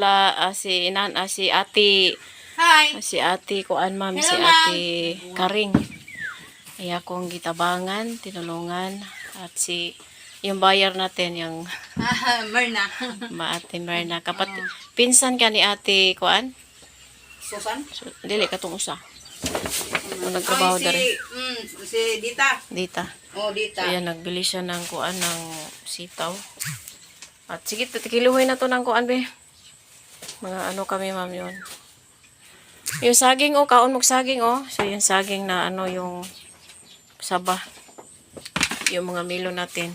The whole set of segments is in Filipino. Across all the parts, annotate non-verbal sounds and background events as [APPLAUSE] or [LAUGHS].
La, ah, si inan, ah, si ate, Hi. ah, si ate kuan ma'am, si ate Karing. Ay akong gitabangan, tinulungan, at si, yung bayar natin, yung [LAUGHS] Ah, Merna. [LAUGHS] maate Merna. Kapat, pinsan ka ni ate kuan? Susan? So, dili ka tong usa. Kung nagtrabaho si, dari. mm, si Dita. Dita. Oh, Dita. So, yan, nagbili siya ng kuan ng sitaw. At sige, tikiluhin na to ng kuan, be. Mga ano kami, ma'am, yun. Yung saging, oh, kaon mong saging, oh. So, yung saging na ano, yung saba. Yung mga milo natin.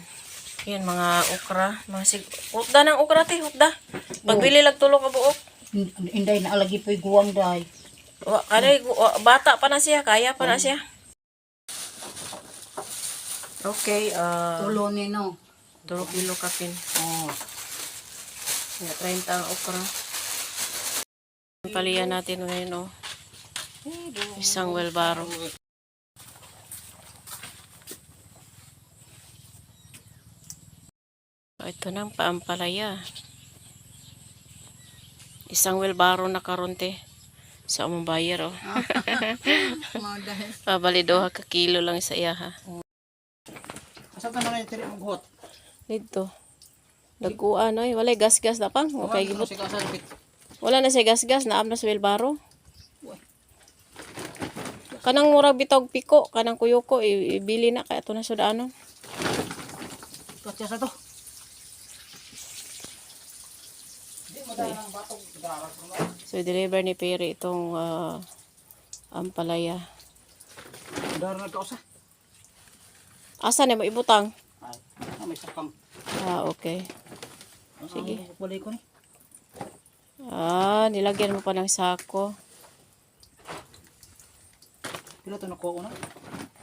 Yan, mga okra. Mga sig... Hutda ng okra, te, hutda. Pagbili lang tulog ka buok. Inday na alagi po'y guwang day. Wa, wa- bata pa na siya, kaya pa na siya. Okay, uh, Tulo ni no. Duro kilo kapin. Oh. Nga, 30 ang okra. Palian natin ngayon, oh. Isang welbaro. Oh, ito na ang paampalaya. Isang welbaro na karonte. Sa among bayar, oh. [LAUGHS] Mga dahil. Pabali doha ka kilo lang sa iya, ha. Asa ka na rin tiri maghuot? Dito. Dagkuan, oy. Walay gas-gas na pang. Okay, gibot. Wala na siya gas-gas, naam na sa wilbaro. Kanang murag bitog piko, kanang kuyuko, i- ibili na kaya ito na sa to. Batong darat mo na. So, deliver ni Perry itong ah, ampalaya. Darat na kausa. Asa na mo ibutang? Ay, ah, may sakam. Ah, okay. Sige. Walay ko ni. Ah, nilagyan mo pa ng sako. Pila to nakuha ko na.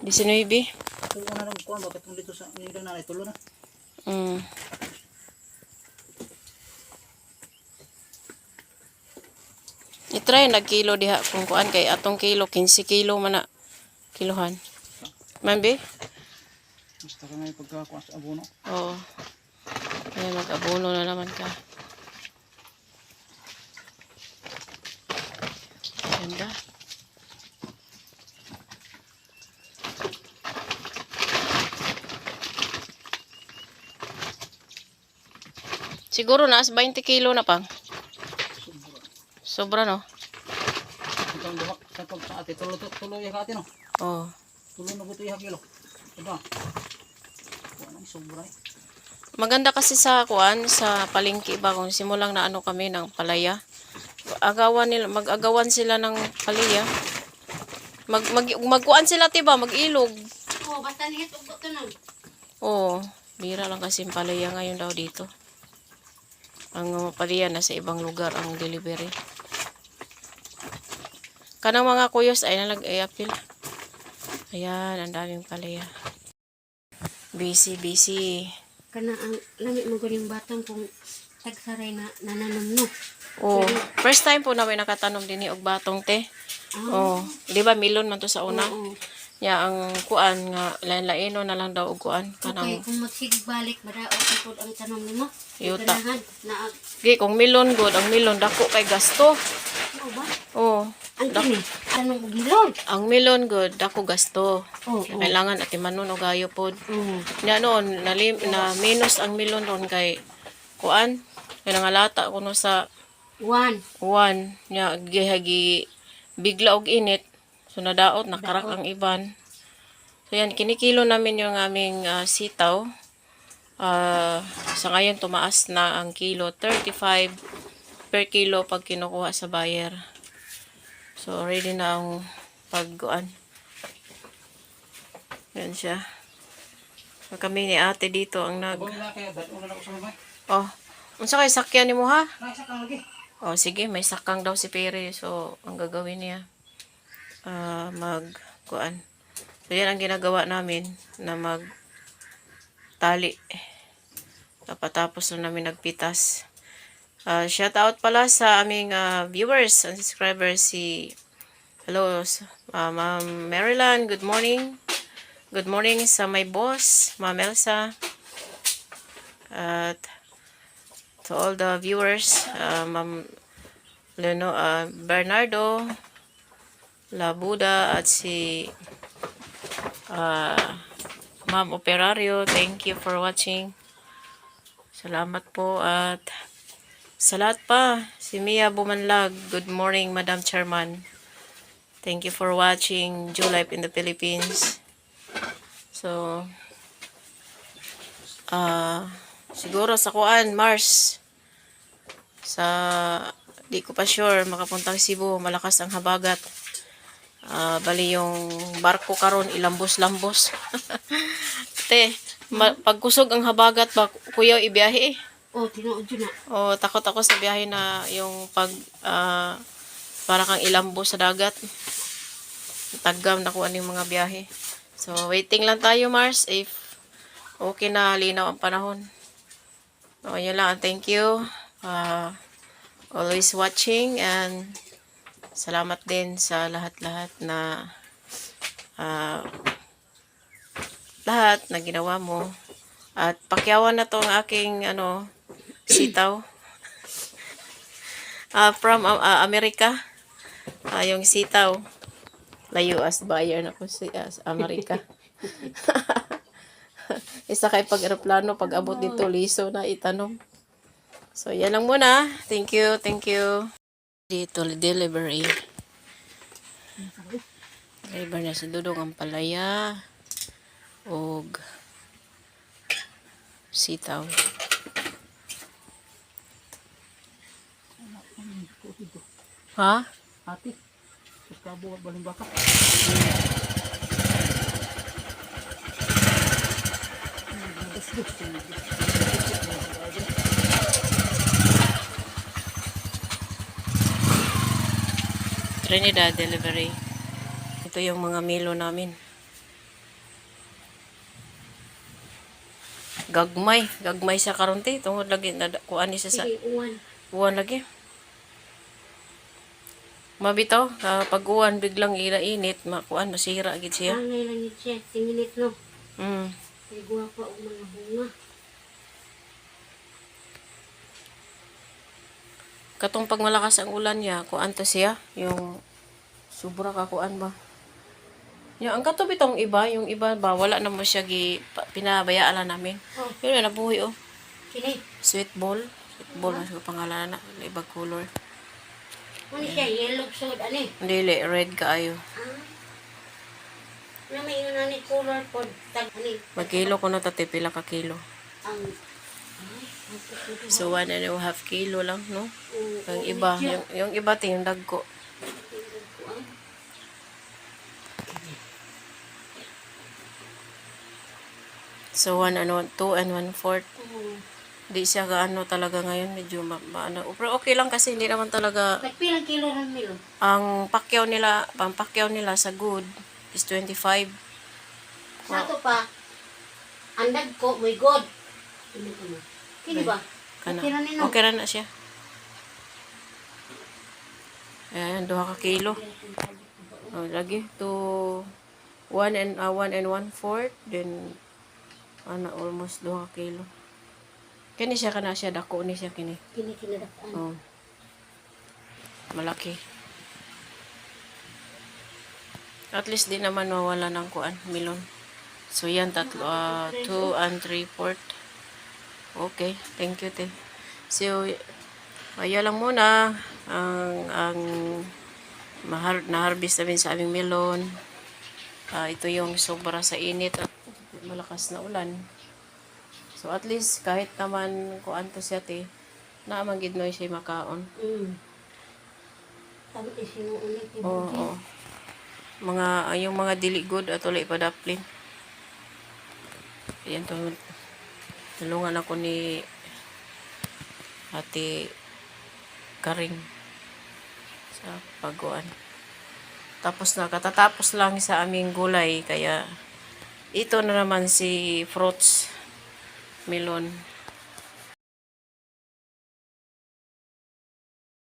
19. Tulo na lang kuha. Bakit kung dito sa nilang nanay tulo na. Mm. I-try nag-kilo diha kung kuan kay atong kilo 15 kilo man na kilohan. Mambi? Basta ka ngayon pagkakuha sa abono. Oo. Ay, mag-abono na naman ka. Ganda. Siguro nas 20 kilo na pang. Sobra no? Ikaw dumak sa pag sa ate. Tulo tulo yung ate no. Oo. Tulo na buto yung kilo. Diba? Na sobra eh. Maganda kasi sa kuan sa palengke ba kung simulang na ano kami ng palaya. Agawan nila, mag-agawan sila ng palaya. Mag mag magkuan sila tiba, mag-ilog. Oh, basta nihit ugot nun. Oo, bira lang kasi yung palaya ngayon daw dito. Ang palaya na sa ibang lugar ang delivery. Kanang mga kuyos ay nalag ay apil. Ayan, ang daming palaya. Busy, busy. kana ang lamig mo yung batang kung tagsaray na nananam no. Oh, first time po namin nakatanom din ni og batong te. Oh, di ba milon man to sa una? Oo. Ya ang kuan nga lain-laino na lang daw og kuan Okay, kanang kung magsigig balik bada okay pod ang tanom nimo. Yuta. Ganahan na Gi kung milon good, ang milon dako kay gasto. ano ba? Oh, Ang kini tanong og hilog. ang milon good dako gasto. Oo. Kailangan at manon og gayo pod. Oo. Nya noon nalim, na minus ang milon ron kay kuan kay nangalata kuno sa One. Uwan, nya gihagi bigla og init. So nadaot nakarak ang iban. So yan kinikilo namin yung aming ah, sitaw. Ah, sa ngayon tumaas na ang kilo 35 per kilo pag kinukuha sa buyer. So ready na ang pagguan. Yan siya. So, kami ni ate dito ang nag... Oh, unsa kay sakyan ni mo ha? Naisa kang lagi. Oh, sige, may sakang daw si Pere. So, ang gagawin niya, ah mag, kuan. So, yan ang ginagawa namin, na mag, tali. Tapatapos na namin nagpitas. Ah, shout out pala sa aming ah, viewers and subscribers si Hello, ah, Ma'am Maryland, good morning. Good morning sa my boss, Ma'am Elsa. At to all the viewers, uh, Ma'am Leno, uh, Bernardo, La Buda, at si uh, Ma'am Operario. Thank you for watching. Salamat po at sa lahat pa, si Mia Bumanlag. Good morning, Madam Chairman. Thank you for watching Jew Life in the Philippines. So, ah, siguro sa kuan, Mars. Sa, di ko pa sure, makapuntang Cebu, malakas ang habagat. Ah, bali yung barko karon ilambos-lambos. [LAUGHS] Te, ma- pagkusog ang habagat ba, kuya ibiyahe eh. Oh, tinuod yun na. O, takot ako sa biyahe na yung pag, ah, para kang ilambo sa dagat. Tagam na kung ano yung mga biyahe. So, waiting lang tayo, Mars, if okay na linaw ang panahon. O, yun lang. Thank you. Ah, always watching and salamat din sa lahat-lahat na ah, lahat na ginawa mo. At pakyawan na tong aking ano sitaw. [LAUGHS] Ah, from ah, Amerika. Ah, yung sitaw. Layo as buyer na po si as Amerika. [LAUGHS] [LAUGHS] Isa kay pag eroplano pag abot dito liso na itanong. So yan lang muna. Thank you, thank you. Dito delivery. Deliver na si Dudong ang palaya. Og sitaw. Ha? Ate. Kabo baling baka. Trinidad delivery. Ito yung mga milo namin. Gagmay. Gagmay sa karonte. Tungod lagi kuan ni sa Sige, uwan. uwan lagi. Mabitaw, ah, pag uwan biglang ina-init, makuan masira gid siya. Hangay lang siya. Tinginit no. Mm. May guwapa o mga bunga. Katong pag malakas ang ulan niya, kuan to siya, yung sobra ka kuan ba. Ya, ang katubi tong iba, yung iba ba wala na mo siya gi pinabayaan lang namin. Oh. Yun na nabuhi oh. Kini. Sweet ball. Sweet ball na sa pangalan na, ibang color. Ano siya? Yellow sod. Ano? Dili, red kaayo. Ah. Na may yun ni color pod. Tag, ano? Magkilo ko na tati, pila ka kilo. Ang... Puso. So, one and a half kilo lang, no? Ang oo, iba, yung, yung iba ting dagko. So, one and one, two and one fourth. Oo. Di siya gaano talaga ngayon, medyo ma, maano. Pero okay lang kasi hindi naman talaga, Nagpilang kilo ng milo? ang pakyaw nila, pang pakyaw nila sa good is 25. Sa ato pa, andag ko, my God. Ano ko na? Kini ba? Kana. Okay na nino. Okay na na siya. Ayan, duha ka kilo. Oh, lagi to one and uh, one and one fourth then ana almost duha ka kilo. Kini siya kana siya dako ni siya kini. Kini kinadakaan. Oh. Malaki. At least di naman mawala ng kuan, milon. So yan tatlo, 2 and 3 fourth. Okay, thank you te. So, ayan lang muna ang ang mahar na-harvest namin sa aming melon. Ah, ito yung sobra sa init at malakas na ulan. So at least kahit naman kuan to siya te, naamang gid mo siya makaon. Mm. Sabi ko, sinuulit. Oo. oo. Mga ah, yung mga dili good at wala ipadaplin. Ayan to. Tulungan ako ni Ate Karing sa pagkuan. Tapos na katatapos lang sa aming gulay kaya ito na naman si fruits melon